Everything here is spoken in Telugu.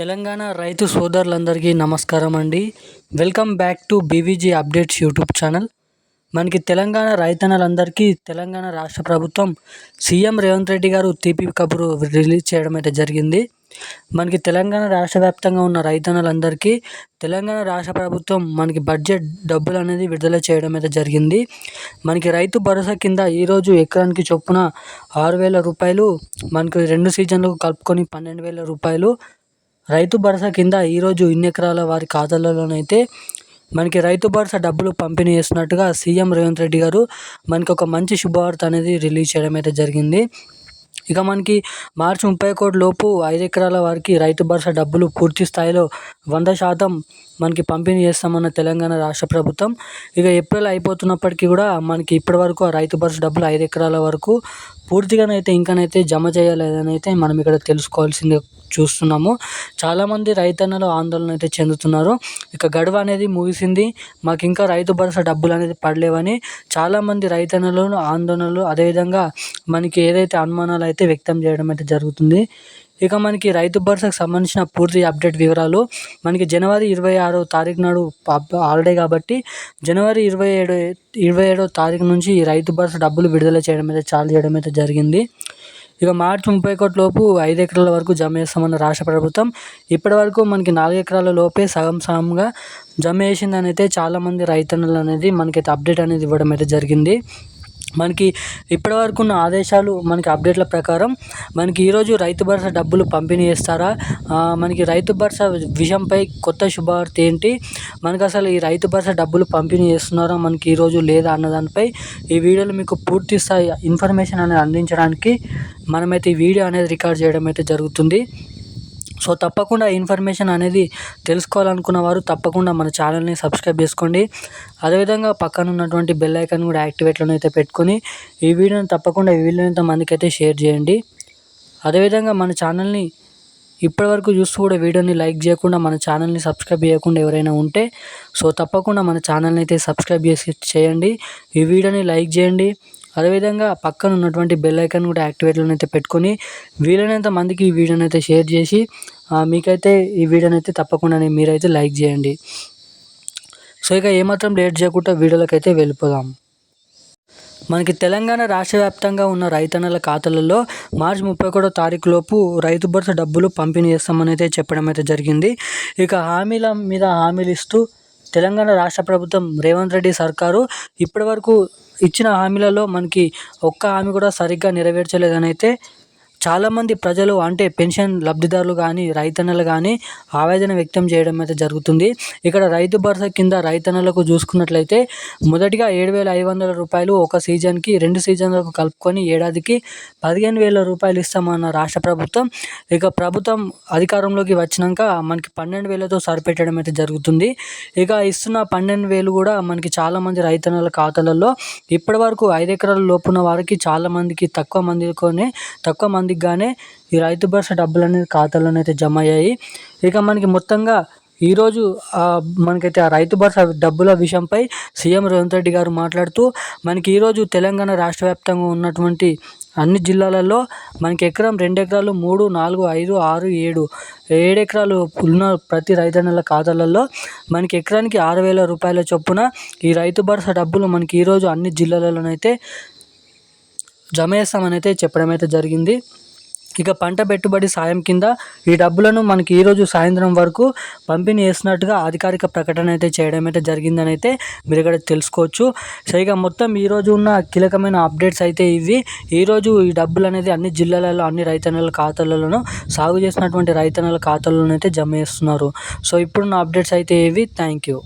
తెలంగాణ రైతు సోదరులందరికీ నమస్కారం అండి. Welcome back to BVG updates YouTube channel. మనకి తెలంగాణ రైతన్నలందరికీ తెలంగాణ రాష్ట్ర ప్రభుత్వం సీఎం రేవంత్ రెడ్డి గారు తీపి కబురు రిలీజ్ చేయడం అయితే జరిగింది. మనకి తెలంగాణ రాష్ట్ర వ్యాప్తంగా ఉన్న రైతన్నలందరికీ తెలంగాణ రాష్ట్ర ప్రభుత్వం మనకి బడ్జెట్ డబ్బులు అనేది విడుదల చేయడం అయితే జరిగింది. మనకి రైతు భరోసా కింద ఈరోజు ఎకరానికి చొప్పున ఆరు వేల రూపాయలు మనకి రెండు సీజన్లకు కలుపుకొని పన్నెండు వేల రూపాయలు రైతు భరోసా కింద ఈరోజు ఇన్ని ఎకరాల వారి ఖాతాలలోనైతే మనకి రైతు భరోసా డబ్బులు పంపిణీ చేస్తున్నట్టుగా సీఎం రేవంత్ రెడ్డి గారు మనకి ఒక మంచి శుభవార్త అనేది రిలీజ్ చేయడం అయితే జరిగింది. ఇక మనకి మార్చి ముప్పై ఒకటి లోపు ఐదు ఎకరాల వారికి రైతు భరోసా డబ్బులు పూర్తి స్థాయిలో వంద శాతం మనకి పంపిణీ చేస్తామన్న తెలంగాణ రాష్ట్ర ప్రభుత్వం. ఇక ఏప్రిల్ అయిపోతున్నప్పటికీ కూడా మనకి ఇప్పటివరకు ఆ రైతు భరోసా డబ్బులు ఐదు ఎకరాల వరకు పూర్తిగానైతే ఇంకానైతే జమ చేయలేదని అయితే మనం ఇక్కడ తెలుసుకోవాల్సింది చూస్తున్నాము. చాలామంది రైతన్నలు ఆందోళన అయితే చెందుతున్నారు. ఇక గడువు అనేది ముగిసింది. మాకు ఇంకా రైతు భరోసా డబ్బులు అనేది పడలేవని చాలామంది రైతన్నలు ఆందోళనలు అదేవిధంగా మనకి ఏదైతే అనుమానాలు అయితే వ్యక్తం చేయడం అయితే జరుగుతుంది. ఇక మనకి రైతు భరోసాకు సంబంధించిన పూర్తి అప్డేట్ వివరాలు. మనకి జనవరి ఇరవై ఆరో తారీఖు నాడు హాలిడే కాబట్టి జనవరి ఇరవై ఏడు ఇరవై ఏడో తారీఖు నుంచి ఈ రైతు భరోసా డబ్బులు విడుదల చేయడం అయితే చాలు చేయడం అయితే జరిగింది. ఇక మార్చి ముప్పై ఒకటి లోపు ఐదు ఎకరాల వరకు జమ చేస్తామన్న రాష్ట్ర ప్రభుత్వం ఇప్పటి వరకు మనకి నాలుగు ఎకరాల లోపే సగం సగంగా జమ చేసిందని అయితే చాలామంది రైతన్నులు అనేది మనకైతే అప్డేట్ అనేది ఇవ్వడం అయితే జరిగింది. మనకి ఇప్పటివరకు ఉన్న ఆదేశాలు మనకి అప్డేట్ల ప్రకారం మనకి ఈరోజు రైతు భరోసా డబ్బులు పంపిణీ చేస్తారా? మనకి రైతు భరోసా విషయంపై కొత్త శుభవార్త ఏంటి? మనకి అసలు ఈ రైతు భరోసా డబ్బులు పంపిణీ చేస్తున్నారా? మనకి ఈరోజు లేదా అన్న దానిపై ఈ వీడియోలో మీకు పూర్తి స్థాయి ఇన్ఫర్మేషన్ అనేది అందించడానికి మనమైతే ఈ వీడియో అనేది రికార్డ్ చేయడం అయితే జరుగుతుంది. సో తప్పకుండా ఇన్ఫర్మేషన్ అనేది తెలుసుకోవాలనుకున్న వారు తప్పకుండా మన ఛానల్ని సబ్స్క్రైబ్ చేసుకోండి. అదేవిధంగా పక్కన ఉన్నటువంటి బెల్ ఐకాన్ కూడా యాక్టివేట్లో అయితే పెట్టుకొని ఈ వీడియోని తప్పకుండా ఈ వీలైనంత మందికి అయితే షేర్ చేయండి. అదేవిధంగా మన ఛానల్ని ఇప్పటివరకు చూస్తూ కూడా వీడియోని లైక్ చేయకుండా మన ఛానల్ని సబ్స్క్రైబ్ చేయకుండా ఎవరైనా ఉంటే సో తప్పకుండా మన ఛానల్ని అయితే సబ్స్క్రైబ్ చేసి చేయండి. ఈ వీడియోని లైక్ చేయండి. అదేవిధంగా పక్కన ఉన్నటువంటి బెల్ ఐకాన్ కూడా యాక్టివేట్లను అయితే పెట్టుకొని వీలైనంత మందికి ఈ వీడియోని అయితే షేర్ చేసి మీకైతే ఈ వీడియోని అయితే తప్పకుండా మీరైతే లైక్ చేయండి. సో ఇక ఏమాత్రం లేట్ చేయకుండా వీడియోలోకి అయితే వెళ్ళిపోదాం. మనకి తెలంగాణ రాష్ట్ర వ్యాప్తంగా ఉన్న రైతన్నల ఖాతాలలో మార్చి ముప్పై ఒకటో తారీఖు లోపు రైతు భరోసా డబ్బులు పంపిణీ చేస్తామని అయితే చెప్పడం అయితే జరిగింది. ఇక హామీల మీద హామీలు ఇస్తూ తెలంగాణ రాష్ట్ర ప్రభుత్వం రేవంత్ రెడ్డి సర్కారు ఇప్పటివరకు ఇచ్చిన హామీలలో మనకి ఒక్క హామీ కూడా సరిగ్గా నెరవేర్చలేదని అయితే చాలామంది ప్రజలు అంటే పెన్షన్ లబ్ధిదారులు కానీ రైతన్నలు కానీ ఆవేదన వ్యక్తం చేయడం అయితే జరుగుతుంది. ఇక్కడ రైతు భరోసా కింద రైతన్నలకు చూసుకున్నట్లయితే మొదటిగా ఏడు వేల ఐదు వందల రూపాయలు ఒక సీజన్కి రెండు సీజన్లకు కలుపుకొని ఏడాదికి పదిహేను వేల రూపాయలు ఇస్తామన్న రాష్ట్ర ప్రభుత్వం. ఇక ప్రభుత్వం అధికారంలోకి వచ్చినాక మనకి పన్నెండు వేలతో సరిపెట్టడం అయితే జరుగుతుంది. ఇక ఇస్తున్న పన్నెండు వేలు కూడా మనకి చాలామంది రైతన్నల ఖాతాలలో ఇప్పటి వరకు ఐదు ఎకరాల లోపున్న వారికి చాలామందికి తక్కువ మందితోనే తక్కువ మంది మందికి గానే ఈ రైతు భరోసా డబ్బులు అనేది ఖాతాలోనైతే జమ అయ్యాయి ఇక మనకి మొత్తంగా ఈరోజు మనకైతే ఆ రైతు భరోసా డబ్బుల విషయంపై సీఎం రేవంత్ రెడ్డి గారు మాట్లాడుతూ మనకి ఈరోజు తెలంగాణ రాష్ట్ర వ్యాప్తంగా ఉన్నటువంటి అన్ని జిల్లాలలో మనకి ఎకరం రెండు ఎకరాలు మూడు నాలుగు ఐదు ఆరు ఏడు ఏడు ఎకరాలు ఉన్న ప్రతి రైతన్నల ఖాతాలలో మనకి ఎకరానికి ఆరు వేల రూపాయల చొప్పున ఈ రైతు భరోసా డబ్బులు మనకి ఈరోజు అన్ని జిల్లాలలోనైతే జమ చేస్తామని అయితే చెప్పడం అయితే జరిగింది. ఇక పంట పెట్టుబడి సాయం కింద ఈ డబ్బులను మనకి ఈరోజు సాయంత్రం వరకు పంపిణీ చేసినట్టుగా అధికారిక ప్రకటన అయితే చేయడం అయితే జరిగిందని అయితే మీరు ఇక్కడ తెలుసుకోవచ్చు. సో ఇక మొత్తం ఈరోజు ఉన్న కీలకమైన అప్డేట్స్ అయితే ఇవి. ఈరోజు ఈ డబ్బులు అనేది అన్ని జిల్లాలలో అన్ని రైతన్నల ఖాతాలలోనూ సాగు చేసినటువంటి రైతన్నల ఖాతాలను అయితే జమ చేస్తున్నారు. సో ఇప్పుడున్న అప్డేట్స్ అయితే ఇవి. Thank you.